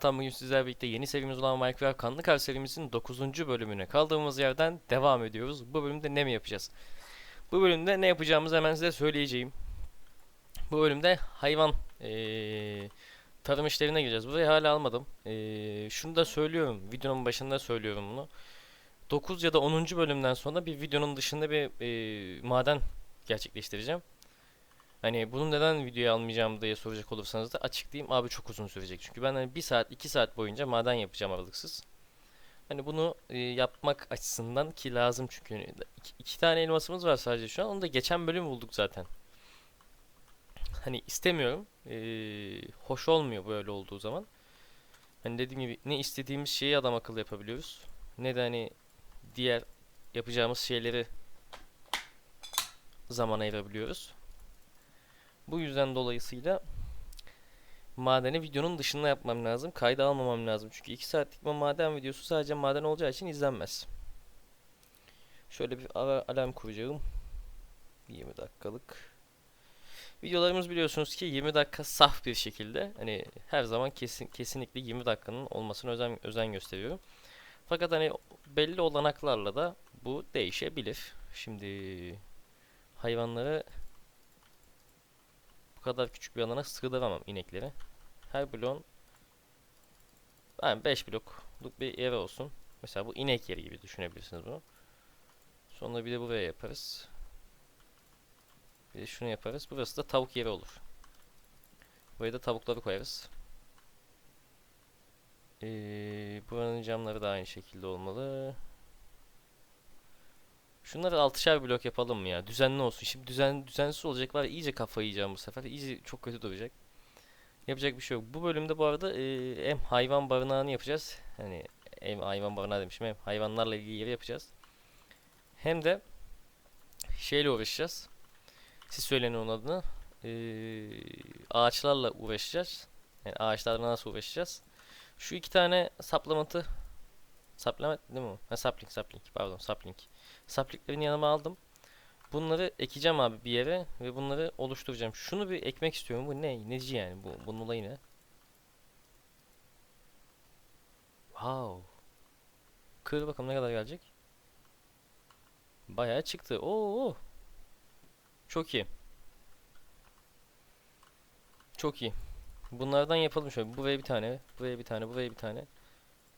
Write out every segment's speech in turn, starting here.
Tam bugün sizlerle birlikte yeni serimiz olan Minecraft Kanlı Kar serimizin 9. bölümüne kaldığımız yerden devam ediyoruz. Bu bölümde ne mi yapacağız? Bu bölümde ne yapacağımızı hemen size söyleyeceğim. Bu bölümde hayvan eee tarım işlerine gireceğiz. Burayı hala almadım. Eee, şunu da söylüyorum. Videonun başında söylüyorum bunu. 9 ya da 10. bölümden sonra bir videonun dışında bir eee, maden gerçekleştireceğim. Hani bunu neden videoya almayacağım diye soracak olursanız da açıklayayım. Abi çok uzun sürecek. Çünkü ben hani 1 saat 2 saat boyunca maden yapacağım aralıksız. Hani bunu e, yapmak açısından ki lazım çünkü hani iki, iki tane elmasımız var sadece şu an. Onu da geçen bölüm bulduk zaten. Hani istemiyorum. E, hoş olmuyor böyle olduğu zaman. Hani dediğim gibi ne istediğimiz şeyi adam akıllı yapabiliyoruz. Ne de hani diğer yapacağımız şeyleri zaman ayırabiliyoruz. Bu yüzden dolayısıyla madeni videonun dışında yapmam lazım. Kayda almamam lazım. Çünkü 2 saatlik bir maden videosu sadece maden olacağı için izlenmez. Şöyle bir alarm kuracağım. 20 dakikalık. Videolarımız biliyorsunuz ki 20 dakika saf bir şekilde hani her zaman kesin kesinlikle 20 dakikanın olmasına özen özen gösteriyorum. Fakat hani belli olanaklarla da bu değişebilir. Şimdi hayvanları kadar küçük bir alana sığdıramam inekleri. Her bloğun yani 5 blokluk bir yeri olsun. Mesela bu inek yeri gibi düşünebilirsiniz bunu. Sonra bir de buraya yaparız. Bir de şunu yaparız. Burası da tavuk yeri olur. Buraya da tavukları koyarız. Ee, buranın camları da aynı şekilde olmalı. Şunları altışar blok yapalım mı ya? Düzenli olsun. Şimdi düzen düzensiz olacak var ya, iyice kafayı yiyeceğim bu sefer. İyice çok kötü duracak. Yapacak bir şey yok. Bu bölümde bu arada e, hem hayvan barınağını yapacağız. Hani hem hayvan barınağı demişim hem hayvanlarla ilgili yeri yapacağız. Hem de şeyle uğraşacağız. Siz söyleyin onun adını. E, ağaçlarla uğraşacağız. Yani ağaçlarla nasıl uğraşacağız? Şu iki tane supplement'ı Supplement değil mi o? Ha sapling sapling pardon sapling. Saplinglerini yanıma aldım. Bunları ekeceğim abi bir yere ve bunları oluşturacağım. Şunu bir ekmek istiyorum. Bu ne? Neci yani? Bu bunun olayı ne? Wow. Kır bakalım ne kadar gelecek. Bayağı çıktı. Oo. Çok iyi. Çok iyi. Bunlardan yapalım şöyle. Buraya bir tane, buraya bir tane, buraya bir tane.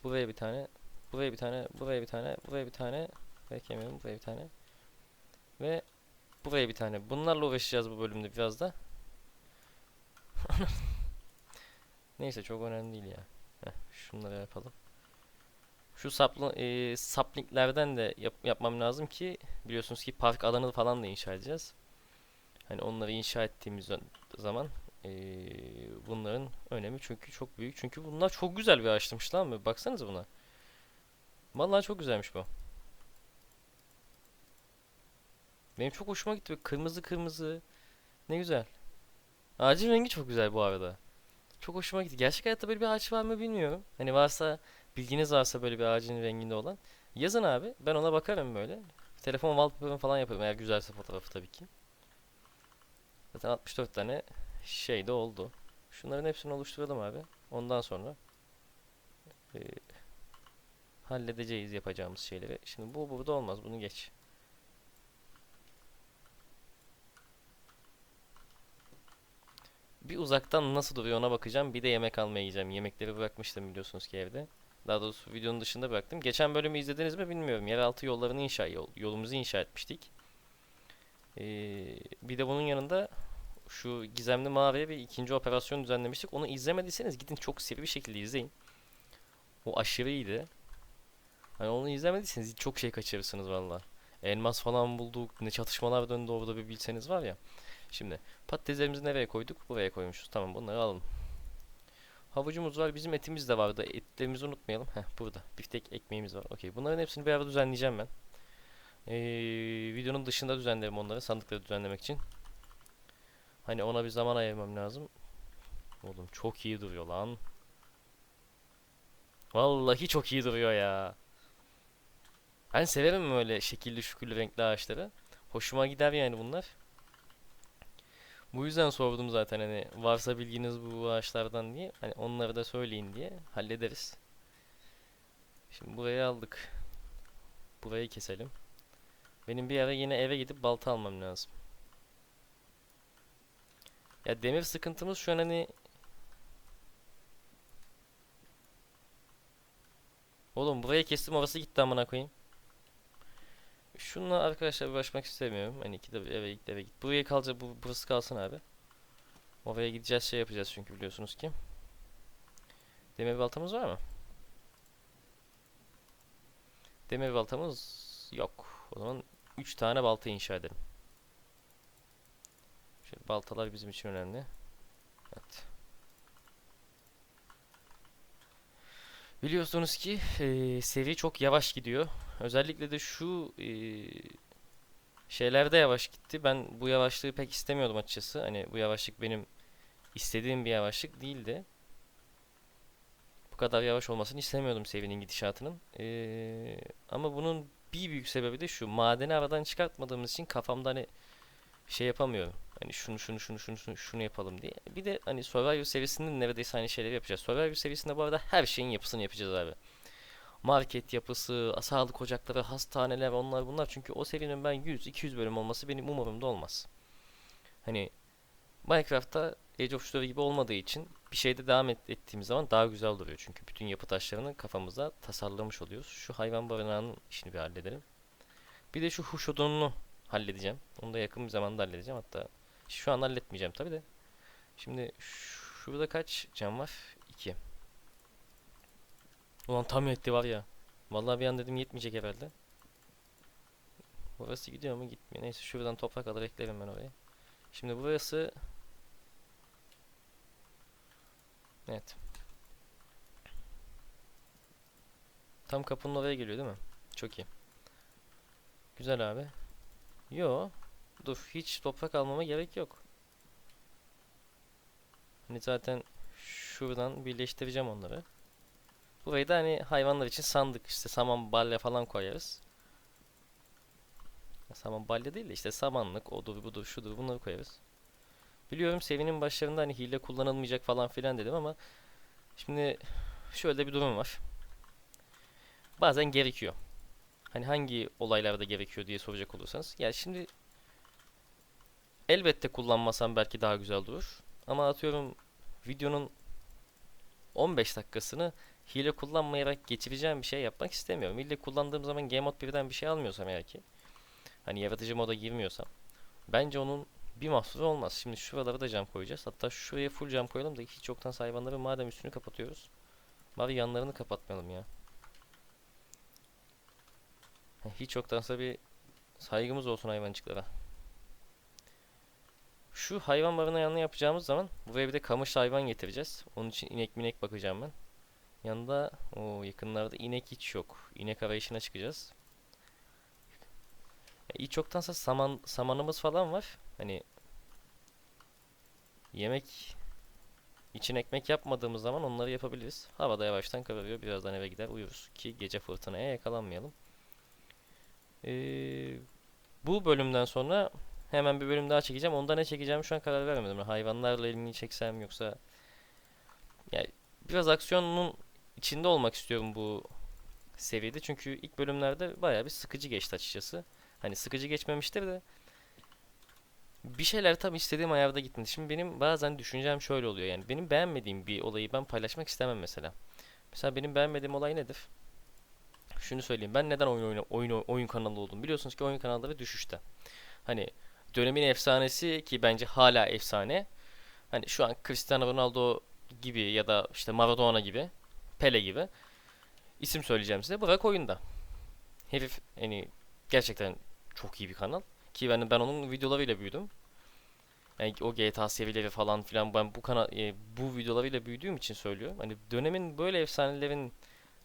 Buraya bir tane, buraya bir tane, buraya bir tane, buraya bir tane. Beklemiyorum. Buraya bir tane. Ve buraya bir tane. Bunlarla uğraşacağız bu bölümde biraz da. Neyse çok önemli değil ya. Heh, şunları yapalım. Şu saplı, e, saplinklerden de yap- yapmam lazım ki biliyorsunuz ki park alanı falan da inşa edeceğiz. Hani onları inşa ettiğimiz zaman e, bunların önemi çünkü çok büyük. Çünkü bunlar çok güzel bir ağaçlamış lan. bir Baksanıza buna. Vallahi çok güzelmiş bu. Benim çok hoşuma gitti. Kırmızı kırmızı. Ne güzel. Ağacın rengi çok güzel bu arada. Çok hoşuma gitti. Gerçek hayatta böyle bir ağaç var mı bilmiyorum. Hani varsa bilginiz varsa böyle bir ağacın renginde olan. Yazın abi. Ben ona bakarım böyle. Telefon wallpaper'ımı falan yaparım eğer güzelse fotoğrafı tabii ki. Zaten 64 tane şey de oldu. Şunların hepsini oluşturalım abi. Ondan sonra e, halledeceğiz yapacağımız şeyleri. Şimdi bu burada olmaz. Bunu geç. Bir uzaktan nasıl duruyor ona bakacağım. Bir de yemek almaya gideceğim. Yemekleri bırakmıştım biliyorsunuz ki evde. Daha doğrusu videonun dışında bıraktım. Geçen bölümü izlediniz mi bilmiyorum. Yeraltı yollarını inşa yol, yolumuzu inşa etmiştik. Ee, bir de bunun yanında şu gizemli mağaraya bir ikinci operasyon düzenlemiştik. Onu izlemediyseniz gidin çok seri bir şekilde izleyin. O aşırı iyiydi. Hani onu izlemediyseniz çok şey kaçırırsınız valla. Elmas falan bulduk. Ne çatışmalar döndü orada bir bilseniz var ya. Şimdi patateslerimizi nereye koyduk? Buraya koymuşuz. Tamam bunları alalım. Havucumuz var. Bizim etimiz de vardı. Etlerimizi unutmayalım. Heh burada. Biftek ekmeğimiz var. Okey. Bunların hepsini arada düzenleyeceğim ben. Ee, videonun dışında düzenlerim onları. Sandıkları düzenlemek için. Hani ona bir zaman ayırmam lazım. Oğlum çok iyi duruyor lan. Vallahi çok iyi duruyor ya. Ben severim böyle şekilli şükürlü renkli ağaçları. Hoşuma gider yani bunlar. Bu yüzden sordum zaten hani varsa bilginiz bu ağaçlardan diye. Hani onları da söyleyin diye hallederiz. Şimdi burayı aldık. Burayı keselim. Benim bir ara yine eve gidip balta almam lazım. Ya demir sıkıntımız şu an hani Oğlum burayı kestim orası gitti amına koyayım. Şununla arkadaşlar uğraşmak istemiyorum. Hani ikide bir eve git eve git. Buraya kalacak bu burası kalsın abi. Oraya gideceğiz şey yapacağız çünkü biliyorsunuz ki. Demir baltamız var mı? Demir baltamız yok. O zaman 3 tane balta inşa edelim. Şöyle baltalar bizim için önemli. Evet. Biliyorsunuz ki eee seri çok yavaş gidiyor. Özellikle de şu eee, şeylerde yavaş gitti. Ben bu yavaşlığı pek istemiyordum açıkçası. Hani bu yavaşlık benim istediğim bir yavaşlık değildi. Bu kadar yavaş olmasını istemiyordum serinin gidişatının. Eee, ama bunun bir büyük sebebi de şu. Madeni aradan çıkartmadığımız için kafamda hani şey yapamıyorum. Hani şunu şunu şunu şunu şunu, şunu yapalım diye. Bir de hani Survivor serisinde neredeyse aynı şeyleri yapacağız. Survivor serisinde bu arada her şeyin yapısını yapacağız abi. Market yapısı, sağlık ocakları, hastaneler, onlar bunlar. Çünkü o serinin ben 100-200 bölüm olması benim umurumda olmaz. Hani Minecraft'ta Age of Story gibi olmadığı için bir şeyde devam et- ettiğimiz zaman daha güzel duruyor. Çünkü bütün yapı taşlarını kafamızda tasarlamış oluyoruz. Şu hayvan barınağının işini bir halledelim. Bir de şu huş odununu halledeceğim. Onu da yakın bir zamanda halledeceğim. Hatta şu an halletmeyeceğim tabi de. Şimdi şurada kaç cam var? 2. Ulan tam yetti var ya. Vallahi bir an dedim yetmeyecek herhalde. Burası gidiyor mu? Gitmiyor. Neyse şuradan toprak alır eklerim ben oraya. Şimdi burası Evet. Tam kapının oraya geliyor değil mi? Çok iyi. Güzel abi. Yo. Dur hiç toprak almama gerek yok. Hani zaten şuradan birleştireceğim onları. Burayı da hani hayvanlar için sandık işte saman balya falan koyarız. Saman balya değil de işte samanlık odur budur şudur bunları koyarız. Biliyorum serinin başlarında hani hile kullanılmayacak falan filan dedim ama şimdi şöyle bir durum var. Bazen gerekiyor. Hani hangi olaylarda gerekiyor diye soracak olursanız. Yani şimdi elbette kullanmasam belki daha güzel durur. Ama atıyorum videonun 15 dakikasını hile kullanmayarak geçireceğim bir şey yapmak istemiyorum. Hile kullandığım zaman Game Mode 1'den bir şey almıyorsam eğer ki. Hani yaratıcı moda girmiyorsam. Bence onun bir mahsuru olmaz. Şimdi şuralara da cam koyacağız. Hatta şuraya full cam koyalım da hiç yoktan hayvanların madem üstünü kapatıyoruz. Bari yanlarını kapatmayalım ya. Hiç yoktansa bir saygımız olsun hayvancıklara. Şu hayvan barına yanına yapacağımız zaman buraya bir de kamış hayvan getireceğiz. Onun için inek minek bakacağım ben. Yanında o yakınlarda inek hiç yok. İnek arayışına çıkacağız. Ya hiç yoktansa saman samanımız falan var. Hani yemek için ekmek yapmadığımız zaman onları yapabiliriz. Havada yavaştan kararıyor. Birazdan eve gider uyuruz ki gece fırtınaya yakalanmayalım. Ee, bu bölümden sonra hemen bir bölüm daha çekeceğim. Onda ne çekeceğim şu an karar veremedim. Hayvanlarla ilgili çeksem yoksa yani biraz aksiyonun içinde olmak istiyorum bu seride. Çünkü ilk bölümlerde bayağı bir sıkıcı geçti açıkçası. Hani sıkıcı geçmemiştir de bir şeyler tam istediğim ayarda gitmedi. Şimdi benim bazen düşüncem şöyle oluyor yani benim beğenmediğim bir olayı ben paylaşmak istemem mesela. Mesela benim beğenmediğim olay nedir? Şunu söyleyeyim. Ben neden oyun oyna, oyun oyun kanalı oldum? Biliyorsunuz ki oyun kanalları düşüşte. Hani dönemin efsanesi ki bence hala efsane. Hani şu an Cristiano Ronaldo gibi ya da işte Maradona gibi, Pele gibi isim söyleyeceğim size. Bırak oyunda. Herif hani gerçekten çok iyi bir kanal. Ki ben ben onun videolarıyla büyüdüm. Yani o GTA serileri falan filan ben bu kanal e, bu videolarıyla büyüdüğüm için söylüyorum. Hani dönemin böyle efsanelerin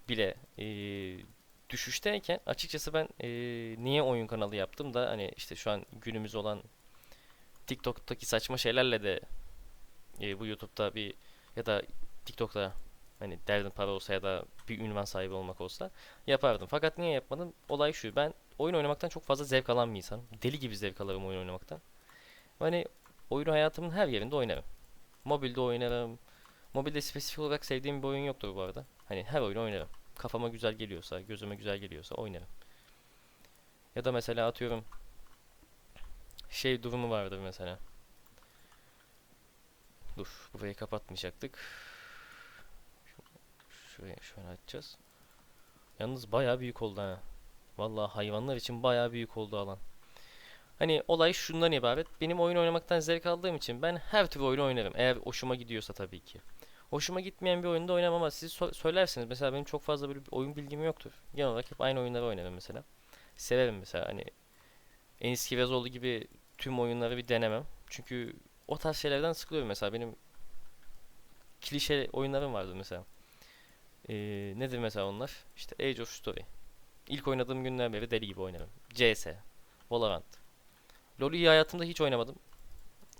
bile e, düşüşteyken açıkçası ben e, niye oyun kanalı yaptım da hani işte şu an günümüz olan TikTok'taki saçma şeylerle de e, bu YouTube'da bir ya da TikTok'ta hani derdin para olsa ya da bir ünvan sahibi olmak olsa yapardım. Fakat niye yapmadım? Olay şu. Ben oyun oynamaktan çok fazla zevk alan bir insanım. Deli gibi zevk alırım oyun oynamaktan. Hani oyunu hayatımın her yerinde oynarım. Mobilde oynarım. Mobilde spesifik olarak sevdiğim bir oyun yoktur bu arada. Hani her oyunu oynarım. Kafama güzel geliyorsa, gözüme güzel geliyorsa oynarım. Ya da mesela atıyorum şey durumu vardır mesela. Dur, burayı kapatmayacaktık. Şuraya şöyle açacağız. Yalnız bayağı büyük oldu ha. Vallahi hayvanlar için bayağı büyük oldu alan. Hani olay şundan ibaret. Benim oyun oynamaktan zevk aldığım için ben her tür oyunu oynarım. Eğer hoşuma gidiyorsa tabii ki. Hoşuma gitmeyen bir oyunda oynamam ama siz so- söylerseniz mesela benim çok fazla böyle bir oyun bilgim yoktur. Genel olarak hep aynı oyunları oynarım mesela. Severim mesela hani Enis Kirazoğlu gibi tüm oyunları bir denemem. Çünkü o tarz şeylerden sıkılıyorum mesela benim klişe oyunlarım vardı mesela. Ee, nedir mesela onlar? İşte Age of Story. İlk oynadığım günden beri deli gibi oynarım. CS, Valorant. LoL'ü hayatımda hiç oynamadım.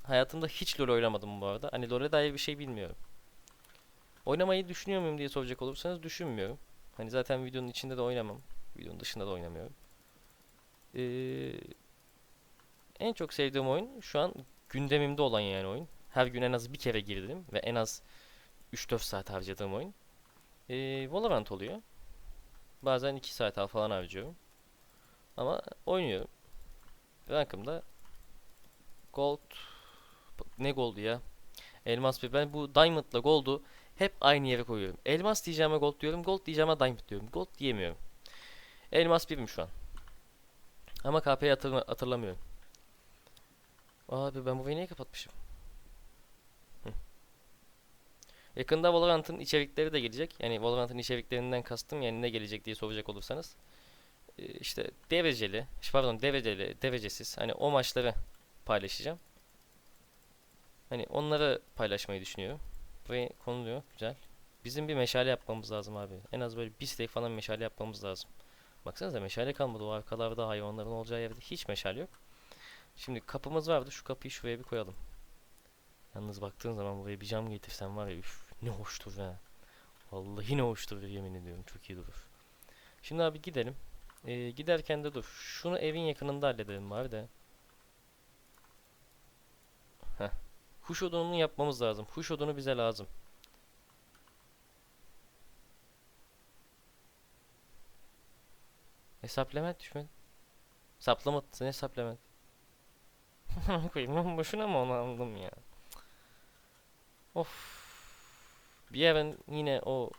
Hayatımda hiç LoL oynamadım bu arada. Hani LoL'e dair bir şey bilmiyorum. Oynamayı düşünüyor muyum diye soracak olursanız düşünmüyorum. Hani zaten videonun içinde de oynamam. Videonun dışında da oynamıyorum. Ee, en çok sevdiğim oyun şu an gündemimde olan yani oyun. Her gün en az bir kere girdim ve en az 3-4 saat harcadığım oyun. Ee, Valorant oluyor. Bazen 2 saat falan harcıyorum. Ama oynuyorum. Rankımda Gold ne Gold'u ya? Elmas bir. Ben bu Diamond'la Gold'u hep aynı yere koyuyorum. Elmas diyeceğime Gold diyorum. Gold diyeceğime Diamond diyorum. Gold diyemiyorum. Elmas birim şu an. Ama KP'yi hatırla hatırlamıyorum. Abi ben bu niye kapatmışım? Hı. Yakında Valorant'ın içerikleri de gelecek. Yani Valorant'ın içeriklerinden kastım yani ne gelecek diye soracak olursanız. Ee, işte dereceli, pardon dereceli, derecesiz hani o maçları paylaşacağım. Hani onları paylaşmayı düşünüyorum. Buraya konuluyor. Güzel. Bizim bir meşale yapmamız lazım abi. En az böyle bir stack falan meşale yapmamız lazım. Baksanıza meşale kalmadı. O arkalarda hayvanların olacağı yerde hiç meşale yok. Şimdi kapımız vardı. Şu kapıyı şuraya bir koyalım. Yalnız baktığın zaman buraya bir cam getirsem var ya üf ne hoştur ha. Vallahi ne hoştur yemin ediyorum. Çok iyi durur. Şimdi abi gidelim. Ee, giderken de dur. Şunu evin yakınında halledelim bari de. Heh. Huş odununu yapmamız lazım. Huş odunu bize lazım. E supplement düşmedi. Supplement ne supplement? Koyayım boşuna mı onu aldım ya? Of. Bir yarın yine o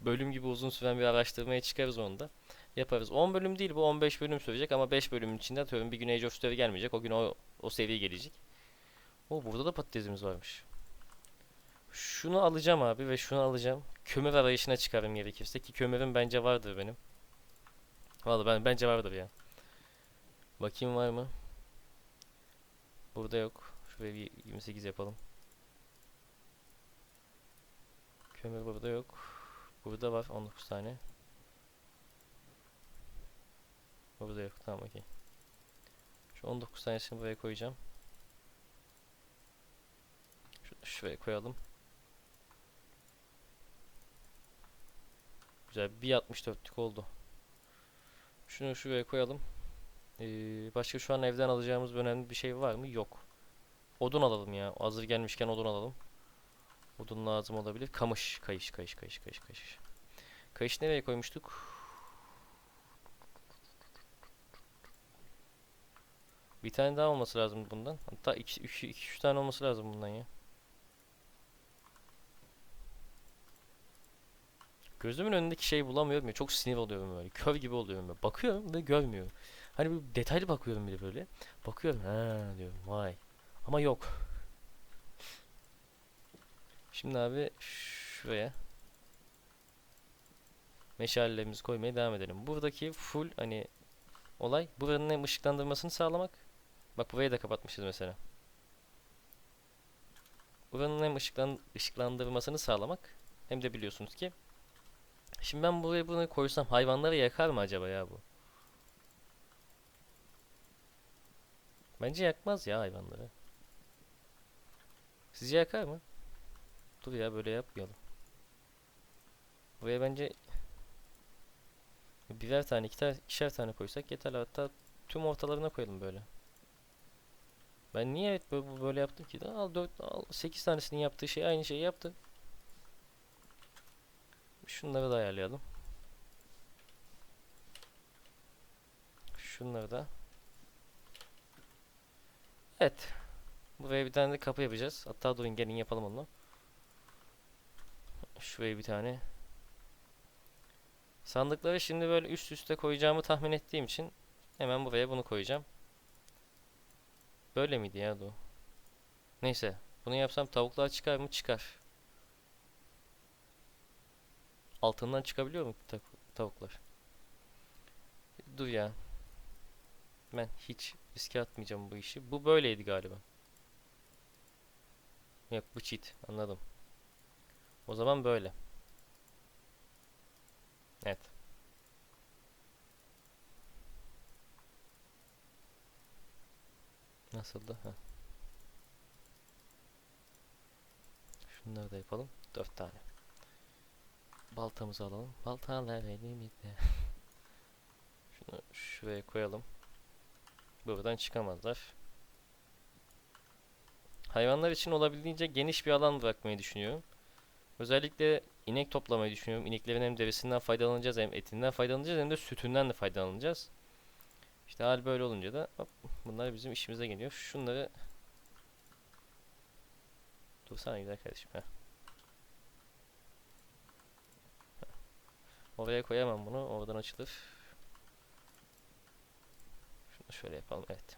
bölüm gibi uzun süren bir araştırmaya çıkarız onda. Yaparız. 10 bölüm değil bu 15 bölüm sürecek ama 5 bölümün içinde atıyorum bir gün Age of Story gelmeyecek. O gün o, o seviye gelecek. O burada da patatesimiz varmış. Şunu alacağım abi ve şunu alacağım. Kömür arayışına çıkarım gerekirse ki kömürüm bence vardır benim. Vallahi ben bence vardır ya. Bakayım var mı? Burada yok. Şuraya bir 28 yapalım. Kömür burada yok. Burada var 19 tane. Burada yok. Tamam okey. Şu 19 tanesini buraya koyacağım. Şuraya koyalım. Güzel. Bir 64'lük oldu. Şunu şuraya koyalım. Ee, başka şu an evden alacağımız önemli bir şey var mı? Yok. Odun alalım ya. Hazır gelmişken odun alalım. Odun lazım olabilir. Kamış. Kayış, kayış, kayış, kayış, kayış. Kayış nereye koymuştuk? Bir tane daha olması lazım bundan. Hatta 2-3 tane olması lazım bundan ya. Gözümün önündeki şeyi bulamıyorum ya. Çok sinir oluyorum böyle. Kör gibi oluyorum böyle. Bakıyorum ve görmüyorum. Hani bir detaylı bakıyorum bir de böyle. Bakıyorum ha diyorum vay. Ama yok. Şimdi abi şuraya meşalelerimizi koymaya devam edelim. Buradaki full hani olay buranın hem ışıklandırmasını sağlamak. Bak burayı da kapatmışız mesela. Buranın hem ışıklan ışıklandırmasını sağlamak hem de biliyorsunuz ki Şimdi ben buraya bunu koysam hayvanları yakar mı acaba ya bu? Bence yakmaz ya hayvanları. Sizce yakar mı? Dur ya böyle yapmayalım. Buraya bence birer tane, iki tane, ikişer tane koysak yeter. Hatta tüm ortalarına koyalım böyle. Ben niye evet böyle, böyle yaptım ki? Al 4 al 8 tanesinin yaptığı şey aynı şeyi yaptı. Şunları da ayarlayalım. Şunları da. Evet. Buraya bir tane de kapı yapacağız. Hatta durun gelin yapalım onu. Şuraya bir tane. Sandıkları şimdi böyle üst üste koyacağımı tahmin ettiğim için hemen buraya bunu koyacağım. Böyle miydi ya bu? Neyse. Bunu yapsam tavuklar çıkar mı? Çıkar. Altından çıkabiliyor mu ta- tavuklar? Dur ya. Ben hiç riske atmayacağım bu işi. Bu böyleydi galiba. Yok bu cheat. Anladım. O zaman böyle. Evet. Nasıldı? Heh. Şunları da yapalım. Dört tane. Baltamızı alalım. Baltalar elimizde. Şunu şuraya koyalım. Buradan çıkamazlar. Hayvanlar için olabildiğince geniş bir alan bırakmayı düşünüyorum. Özellikle inek toplamayı düşünüyorum. İneklerin hem derisinden faydalanacağız hem etinden faydalanacağız hem de sütünden de faydalanacağız. İşte hal böyle olunca da hop, bunlar bizim işimize geliyor. Şunları Dursana güzel kardeşim. Heh. Oraya koyamam bunu. Oradan açılır. Şunu şöyle yapalım. Evet.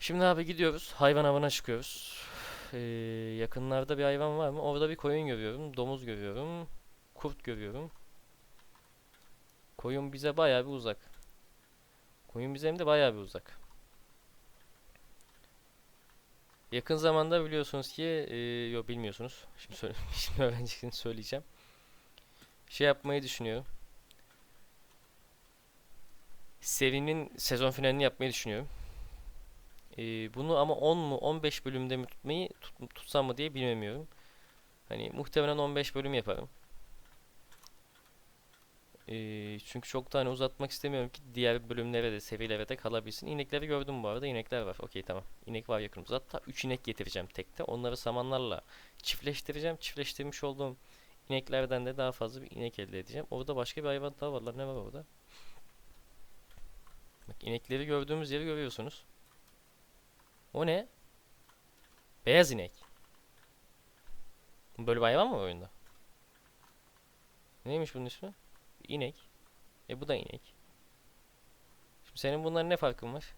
Şimdi abi gidiyoruz. Hayvan avına çıkıyoruz. Ee, yakınlarda bir hayvan var mı? Orada bir koyun görüyorum. Domuz görüyorum. Kurt görüyorum. Koyun bize bayağı bir uzak. Koyun bize hem de bayağı bir uzak. Yakın zamanda biliyorsunuz ki, e, yok bilmiyorsunuz. Şimdi söyle, şimdi öğrencisini söyleyeceğim. Şey yapmayı düşünüyorum. Serinin sezon finalini yapmayı düşünüyorum. E, bunu ama 10 mu 15 bölümde mi tutmayı tut- tutsam mı diye bilmiyorum. Hani muhtemelen 15 bölüm yaparım. E, çünkü çok tane uzatmak istemiyorum ki diğer bölümlere de serilere de kalabilsin. İnekleri gördüm bu arada. İnekler var. Okey tamam. İnek var yakınımızda. Hatta 3 inek getireceğim tekte. Onları samanlarla çiftleştireceğim. Çiftleştirmiş olduğum ineklerden de daha fazla bir inek elde edeceğim. Orada başka bir hayvan daha var. lan. Ne var orada? Bak inekleri gördüğümüz yeri görüyorsunuz. O ne? Beyaz inek. Böyle bir hayvan mı oyunda? Neymiş bunun ismi? İnek. E bu da inek. Şimdi senin bunların ne farkın var?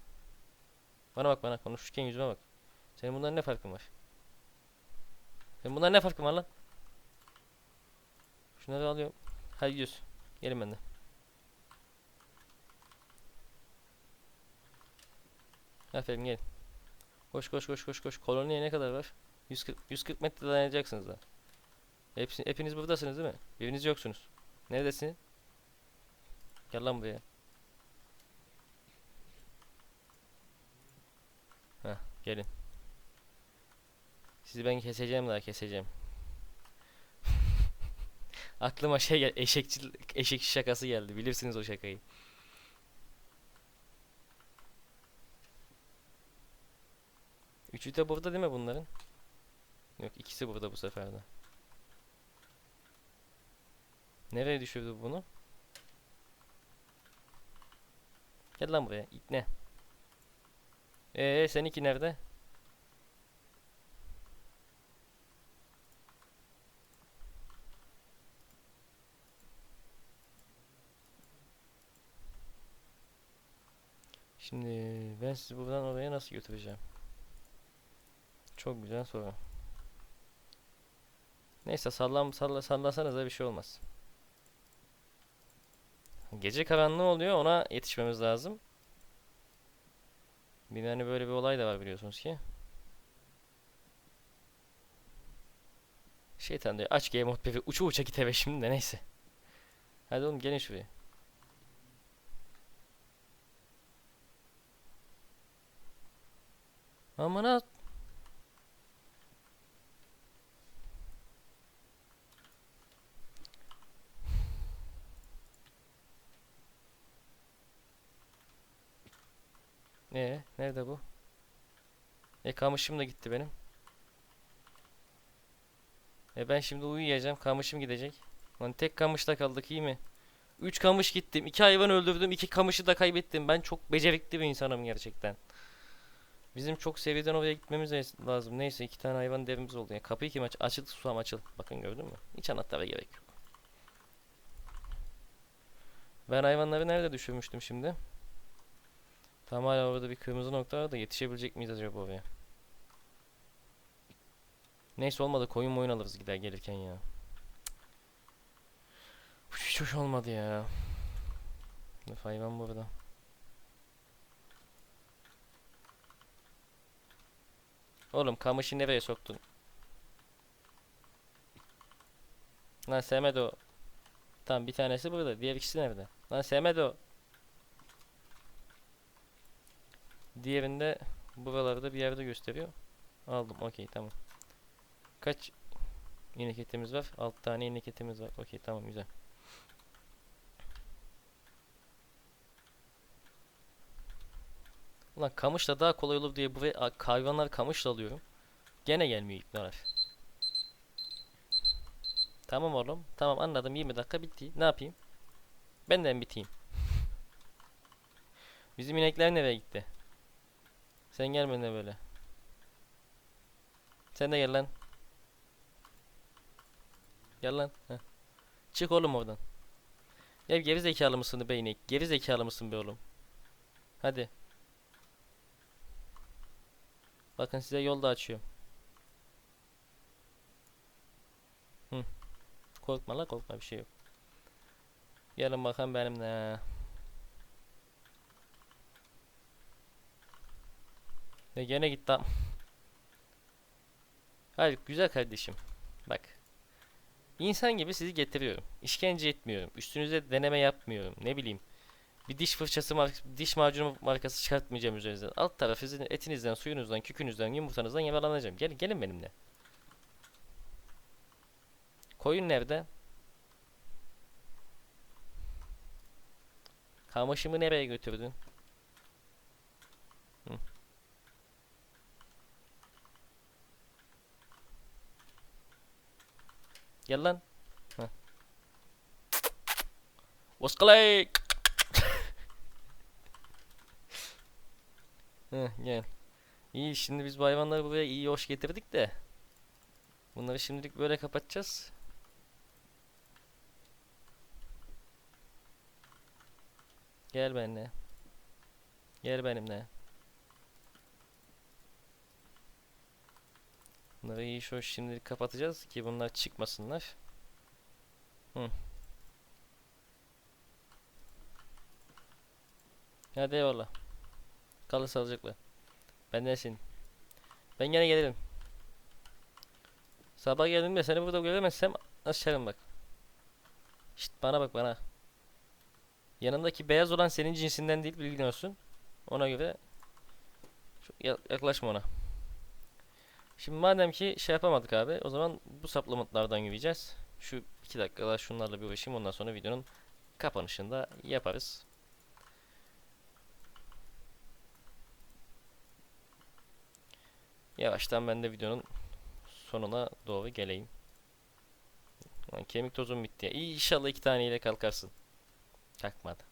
Bana bak bana konuşurken yüzüme bak. Senin bunların ne farkın var? Senin bunların ne farkın var lan? Şunları alıyorum. Hadi gidiyoruz. Gelin benden. Aferin gelin. Koş koş koş koş koş. Koloniye ne kadar var? 140 140 metre dayanacaksınız da. Hepsi, hepiniz buradasınız değil mi? Biriniz yoksunuz. Neredesin? Gel lan buraya. Heh, gelin. Sizi ben keseceğim daha keseceğim. Aklıma şey eşekçi eşekçi şakası geldi. Bilirsiniz o şakayı. Üçü de burada değil mi bunların? Yok ikisi burada bu sefer de. Nereye düşürdü bunu? Gel lan buraya. İpne. Ee seninki nerede? Şimdi ben sizi buradan oraya nasıl götüreceğim? Çok güzel soru. Neyse sallam salla sallasanız da bir şey olmaz. Gece karanlığı oluyor ona yetişmemiz lazım. Bir tane böyle bir olay da var biliyorsunuz ki. Şeytan diyor aç Game Thrones'u uça uça git eve şimdi de neyse. Hadi oğlum gelin şuraya. Aman ha. Ee, nerede bu? E kamışım da gitti benim. E ben şimdi uyuyacağım. Kamışım gidecek. Lan tek kamışta kaldık iyi mi? 3 kamış gittim. 2 hayvan öldürdüm. 2 kamışı da kaybettim. Ben çok becerikli bir insanım gerçekten. Bizim çok seviyeden oraya gitmemiz lazım. Neyse iki tane hayvan derimiz oldu. Ya kapıyı kim aç? Açıl susam açıl. Bakın gördün mü? Hiç anahtar'a gerek yok. Ben hayvanları nerede düşürmüştüm şimdi? Tam hala orada bir kırmızı nokta var da yetişebilecek miyiz acaba oraya? Neyse olmadı koyun moyun alırız gider gelirken ya. Hiç hoş olmadı ya. Hayvan burada. Oğlum kamışı nereye soktun? Lan Semedo. Tamam bir tanesi burada. Diğer ikisi nerede? Lan Semedo. Diğerinde buralarda bir yerde gösteriyor. Aldım. Okey tamam. Kaç inek etimiz var? 6 tane inek etimiz var. Okey tamam güzel. Ulan kamışla daha kolay olur diye buraya hayvanlar kamışla alıyorum. Gene gelmiyor Arif. Tamam oğlum. Tamam anladım. 20 dakika bitti. Ne yapayım? Benden biteyim. Bizim inekler nereye gitti? Sen gel benimle böyle. Sen de gel lan. Gel lan. Heh. Çık oğlum oradan. Ya geri zekalı mısın be inek? Geri zekalı mısın be oğlum? Hadi. Bakın size yol da açıyorum. Hı. Korkma la korkma bir şey yok. Gelin bakalım benimle. Ya gene gitti. Hayır güzel kardeşim. Bak. İnsan gibi sizi getiriyorum. İşkence etmiyorum. Üstünüze deneme yapmıyorum. Ne bileyim. Bir diş fırçası diş macunu markası çıkartmayacağım üzerinizden. Alt tarafı sizin etinizden, suyunuzdan, kükünüzden, yumurtanızdan yararlanacağım. Gelin gelin benimle. Koyun nerede? Kamışımı nereye götürdün? Hı. Gel lan. Heh. Waskalek. Heh, gel. İyi şimdi biz bu hayvanları buraya iyi hoş getirdik de. Bunları şimdilik böyle kapatacağız. Gel benimle. Gel benimle. Bunları iyi hoş şimdilik kapatacağız ki bunlar çıkmasınlar. Hı. Hadi eyvallah. Kalın sağlıcakla. Bendensin. Ben gene gelirim. Sabah geldiğimde seni burada göremezsem açarım bak. Şşt bana bak bana. Yanındaki beyaz olan senin cinsinden değil bilgin olsun. Ona göre yaklaşma ona. Şimdi madem ki şey yapamadık abi o zaman bu supplementlardan yürüyeceğiz. Şu iki dakikada şunlarla bir uğraşayım ondan sonra videonun kapanışında yaparız. Yavaştan ben de videonun sonuna doğru geleyim. Lan kemik tozum bitti ya. İyi, İnşallah iki taneyle kalkarsın. Kalkmadı.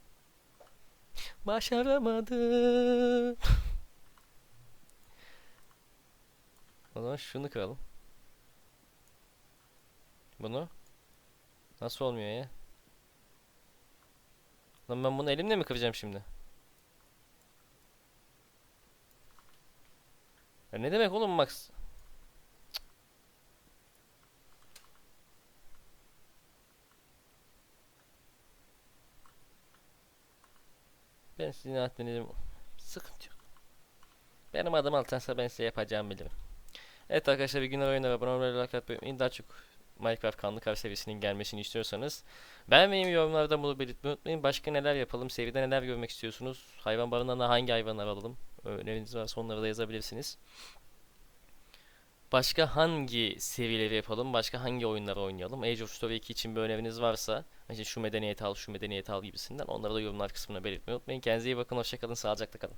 Başaramadım. o zaman şunu kıralım. Bunu. Nasıl olmuyor ya? Lan ben bunu elimle mi kıracağım şimdi? Ya ne demek oğlum Max? Ben sizin aklınızım sıkıntı yok. Benim adım Altansa ben size yapacağımı bilirim. Evet arkadaşlar bir günler oyunlara abone olmayı like atmayı. Daha çok Minecraft kanlı kar serisinin gelmesini istiyorsanız beğenmeyi yorumlarda bunu belirtmeyi unutmayın. Başka neler yapalım? Seride neler görmek istiyorsunuz? Hayvan barınağına hangi hayvanlar alalım? Öneriniz varsa onları da yazabilirsiniz. Başka hangi serileri yapalım? Başka hangi oyunları oynayalım? Age of Story 2 için bir öneriniz varsa işte şu medeniyeti al, şu medeniyeti al gibisinden onları da yorumlar kısmına belirtmeyi unutmayın. Kendinize iyi bakın, hoşçakalın, sağlıcakla kalın.